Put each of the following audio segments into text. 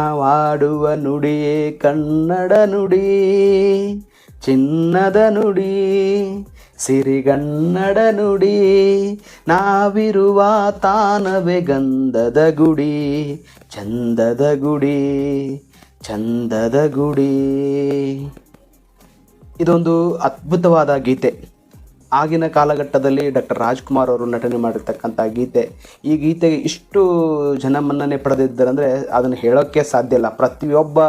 ನಾವಾಡುವ ನುಡಿಯೇ ಕನ್ನಡ ನುಡಿ, ಚಿನ್ನದ ನುಡಿ, ಸಿರಿಗನ್ನಡ ನುಡಿ, ನಾವಿರುವ ತಾನವೇ ಗಂಧದ ಗುಡಿ, ಚಂದದ ಗುಡಿ ಚಂದದ ಗುಡಿ. ಇದೊಂದು ಅದ್ಭುತವಾದ ಗೀತೆ. ಆಗಿನ ಕಾಲಘಟ್ಟದಲ್ಲಿ ಡಾಕ್ಟರ್ ರಾಜ್ಕುಮಾರ್ ಅವರು ನಟನೆ ಮಾಡಿರ್ತಕ್ಕಂಥ ಗೀತೆ. ಈ ಗೀತೆಗೆ ಇಷ್ಟು ಜನಮನ್ನಣೆ ಪಡೆದಿದ್ದರಂದರೆ ಅದನ್ನು ಹೇಳೋಕ್ಕೆ ಸಾಧ್ಯ ಇಲ್ಲ. ಪ್ರತಿಯೊಬ್ಬ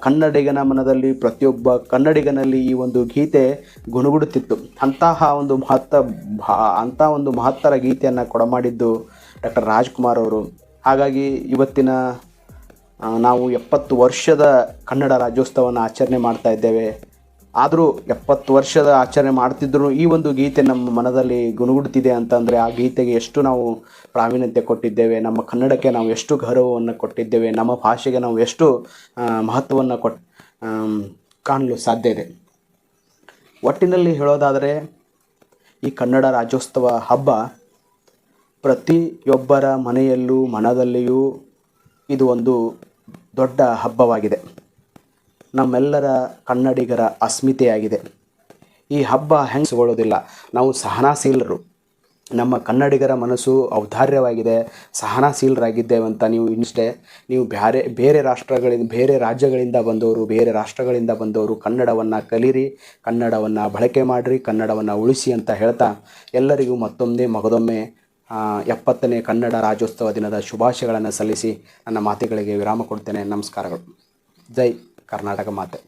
ಕನ್ನಡಿಗನ ಮನದಲ್ಲಿ, ಪ್ರತಿಯೊಬ್ಬ ಕನ್ನಡಿಗನಲ್ಲಿ ಈ ಒಂದು ಗೀತೆ ಗುಣಗುಡುತ್ತಿತ್ತು. ಅಂತಹ ಒಂದು ಮಹತ್ತ ಅಂಥ ಒಂದು ಮಹತ್ತರ ಗೀತೆಯನ್ನು ಕೊಡಮಾಡಿದ್ದು ಡಾಕ್ಟರ್ ರಾಜ್ಕುಮಾರ್ ಅವರು. ಹಾಗಾಗಿ ಇವತ್ತಿನ ನಾವು ಎಪ್ಪತ್ತು ವರ್ಷದ ಕನ್ನಡ ರಾಜ್ಯೋತ್ಸವವನ್ನು ಆಚರಣೆ ಮಾಡ್ತಾ ಇದ್ದೇವೆ. ಆದರೂ ಎಪ್ಪತ್ತು ವರ್ಷದ ಆಚರಣೆ ಮಾಡ್ತಿದ್ರು. ಈ ಒಂದು ಗೀತೆ ನಮ್ಮ ಮನದಲ್ಲಿ ಗುಣಗುಡ್ತಿದೆ ಅಂತಂದರೆ ಆ ಗೀತೆಗೆ ಎಷ್ಟು ನಾವು ಪ್ರಾವೀಣ್ಯತೆ ಕೊಟ್ಟಿದ್ದೇವೆ, ನಮ್ಮ ಕನ್ನಡಕ್ಕೆ ನಾವು ಎಷ್ಟು ಗೌರವವನ್ನು ಕೊಟ್ಟಿದ್ದೇವೆ, ನಮ್ಮ ಭಾಷೆಗೆ ನಾವು ಎಷ್ಟು ಮಹತ್ವವನ್ನು ಕೊಟ್ ಕಾಣಲು ಸಾಧ್ಯ ಇದೆ. ಒಟ್ಟಿನಲ್ಲಿ ಹೇಳೋದಾದರೆ, ಈ ಕನ್ನಡ ರಾಜ್ಯೋತ್ಸವ ಹಬ್ಬ ಪ್ರತಿಯೊಬ್ಬರ ಮನೆಯಲ್ಲೂ ಮನದಲ್ಲಿಯೂ ಇದು ಒಂದು ದೊಡ್ಡ ಹಬ್ಬವಾಗಿದೆ. ನಮ್ಮೆಲ್ಲರ ಕನ್ನಡಿಗರ ಅಸ್ಮಿತೆಯಾಗಿದೆ. ಈ ಹಬ್ಬ ಹೆಂಗಿಸ್ಕೊಳ್ಳೋದಿಲ್ಲ ನಾವು ಸಹನಾಶೀಲರು. ನಮ್ಮ ಕನ್ನಡಿಗರ ಮನಸ್ಸು ಔದಾರ್ಯವಾಗಿದೆ. ಸಹನಾಶೀಲರಾಗಿದ್ದೇವೆ ಅಂತ ನೀವು ಇನ್ನಷ್ಟೇ. ನೀವು ಬೇರೆ ಬೇರೆ ರಾಷ್ಟ್ರಗಳಿಂದ, ಬೇರೆ ರಾಜ್ಯಗಳಿಂದ ಬಂದವರು, ಬೇರೆ ರಾಷ್ಟ್ರಗಳಿಂದ ಬಂದವರು ಕನ್ನಡವನ್ನು ಕಲೀರಿ, ಕನ್ನಡವನ್ನು ಬಳಕೆ ಮಾಡಿರಿ, ಕನ್ನಡವನ್ನು ಉಳಿಸಿ ಅಂತ ಹೇಳ್ತಾ ಎಲ್ಲರಿಗೂ ಮತ್ತೊಮ್ಮೆ, ಮಗದೊಮ್ಮೆ ಎಪ್ಪತ್ತನೇ ಕನ್ನಡ ರಾಜ್ಯೋತ್ಸವ ದಿನದ ಶುಭಾಶಯಗಳನ್ನು ಸಲ್ಲಿಸಿ ನನ್ನ ಮಾತುಗಳಿಗೆ ವಿರಾಮ ಕೊಡ್ತೇನೆ. ನಮಸ್ಕಾರಗಳು. ಜೈ കർണാടക മാತೆ